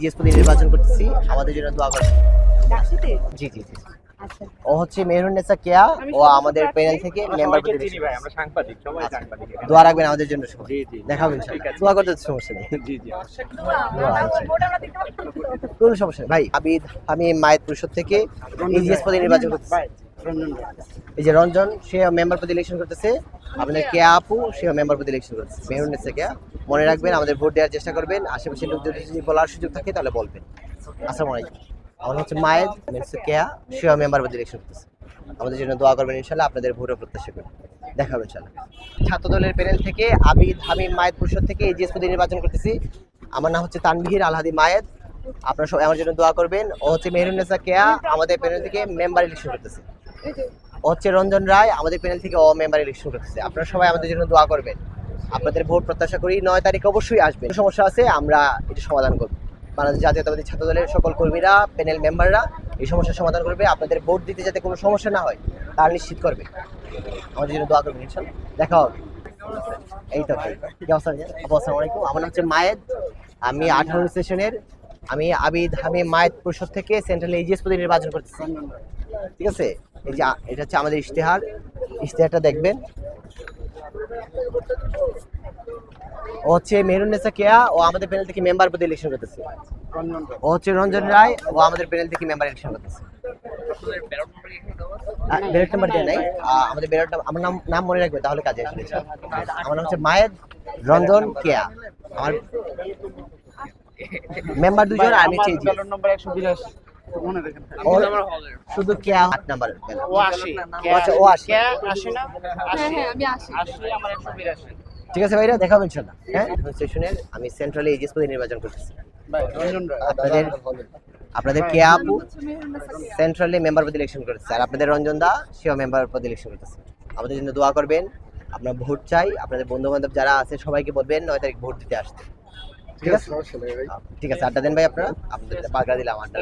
GS পদে নির্বাচন করতেছি। আমাদের জন্য দোয়া করবেন। জি জি জি আচ্ছা। ও হচ্ছে মেহরুন্নেসা কেয়া। ও আমাদের প্যানেল থেকে মেম্বার চিনি ভাই আমরা সাংবাদিক সবাই আচ্ছা। সাংবাদিক দোয়া রাখবেন আমাদের জন্য সবাই। জি জি। দেখা হবে ইনশাআল্লাহ। দোয়া করতে সমস্যা নেই। জি জি। কোনো সমস্যা ভাই আবিদ আমি মায়ের পরিষদ থেকে ইজিএস পদে নির্বাচন করতেছি। এই যে রঞ্জন, সে মেম্বার পদে ইলেকশন করতেছে। আপনার কেয়া আপু সেও মেম্বার পদে ইলেকশন করতেছে। মেহরুন্নেসা কেয়া মনে রাখবেন, আমাদের ভোট দেওয়ার চেষ্টা করবেন। আশেপাশের লোক যদি বলার সুযোগ থাকে, তাহলে বলবেন। আসসালামু আলাইকুম। আমার হচ্ছে মায়ের মেসে কেয়া সেও মেম্বার পদে ইলেকশন করতেছে। আমাদের জন্য দোয়া করবেন ইনশাল্লাহ আপনাদের ভোটও প্রত্যাশা করি দেখা হবে ইনশাল্লাহ ছাত্র দলের প্যানেল থেকে আবিদ হামিম মায়ের পরিষদ থেকে এজিএস পদে নির্বাচন করতেছি। আমার নাম হচ্ছে তানভীর আলহাদি মায়েদ। আপনারা সবাই আমার জন্য দোয়া করবেন। ও হচ্ছে মেহরুন্নেসা কেয়া আমাদের প্যানেল থেকে মেম্বার ইলেকশন করতেছে। হচ্ছে রঞ্জন রায় আমাদের প্যানেল থেকে অ মেম্বার ইলেকশন করতেছে। আপনারা সবাই আমাদের জন্য দোয়া করবেন। আপনাদের ভোট প্রত্যাশা করি নয় তারিখ অবশ্যই আসবে সমস্যা আছে, আমরা এটা সমাধান করব। বাংলাদেশ জাতীয়তাবাদী ছাত্র দলের সকল কর্মীরা প্যানেল মেম্বাররা এই সমস্যার সমাধান করবে। আপনাদের ভোট দিতে যাতে কোনো সমস্যা না হয়, তার নিশ্চিত করবে। আমাদের জন্য দোয়া করবেন দেখা হবে। এই তো। আসসালামু আলাইকুম। আমার নাম হচ্ছে মায়েদ। আমি আঠারো সেশনের, আমি আবিদ আমি মায়েদ পরিষদ থেকে সেন্ট্রাল এজিএস পদে নির্বাচন করতেছি। ঠিক আছে? এই যে এটা হচ্ছে আমাদের ইশতেহার। ইশতেহারটা দেখবেন। ও হচ্ছে মেহরুন্নেসা কেয়া ও আমাদের প্যানেল থেকে মেম্বার পদে ইলেকশন করতেছে। ও হচ্ছে রঞ্জন রায় ও আমাদের প্যানেল থেকে মেম্বার ইলেকশন করতেছে। ব্যালট নাম্বার দেয় নাই। আমাদের ব্যালট আমার নাম নাম মনে রাখবে তাহলে কাজে আসবে আমার নাম হচ্ছে মায়েদ রঞ্জন কেয়া। আমার মেম্বার দুজন আর আমি হচ্ছে শুধু কেয়া আট নাম্বার ও আশি। আচ্ছা, ও আশি। আশি। না? হ্যাঁ হ্যাঁ আমি আসি আশি আমার একশো বিরাশি। ঠিক আছে ভাইরা দেখা হবে ইনশাল্লাহ। হ্যাঁ সেশনের আমি সেন্ট্রালে এজিএস পদে নির্বাচন করতেছি। ভাই রঞ্জন রায় আপনাদের আপনাদের কেয়া আপু? হচ্ছে মেহরুন্নেসা সেন্ট্রালে মেম্বার পদে ইলেকশন করতেছে আর আপনাদের রঞ্জন দা সেও মেম্বার পদে ইলেকশন করতেছে। আমাদের জন্য দোয়া করবেন। আপনার ভোট চাই। আপনাদের বন্ধু বান্ধব যারা আছে সবাইকে বলবেন নয় তারিখ ভোট দিতে আসতে। ঠিক আছে? ঠিক আছে আড্ডা দিন ভাই আপনারা। আপনাদের বাগড়া দিলাম আড্ডা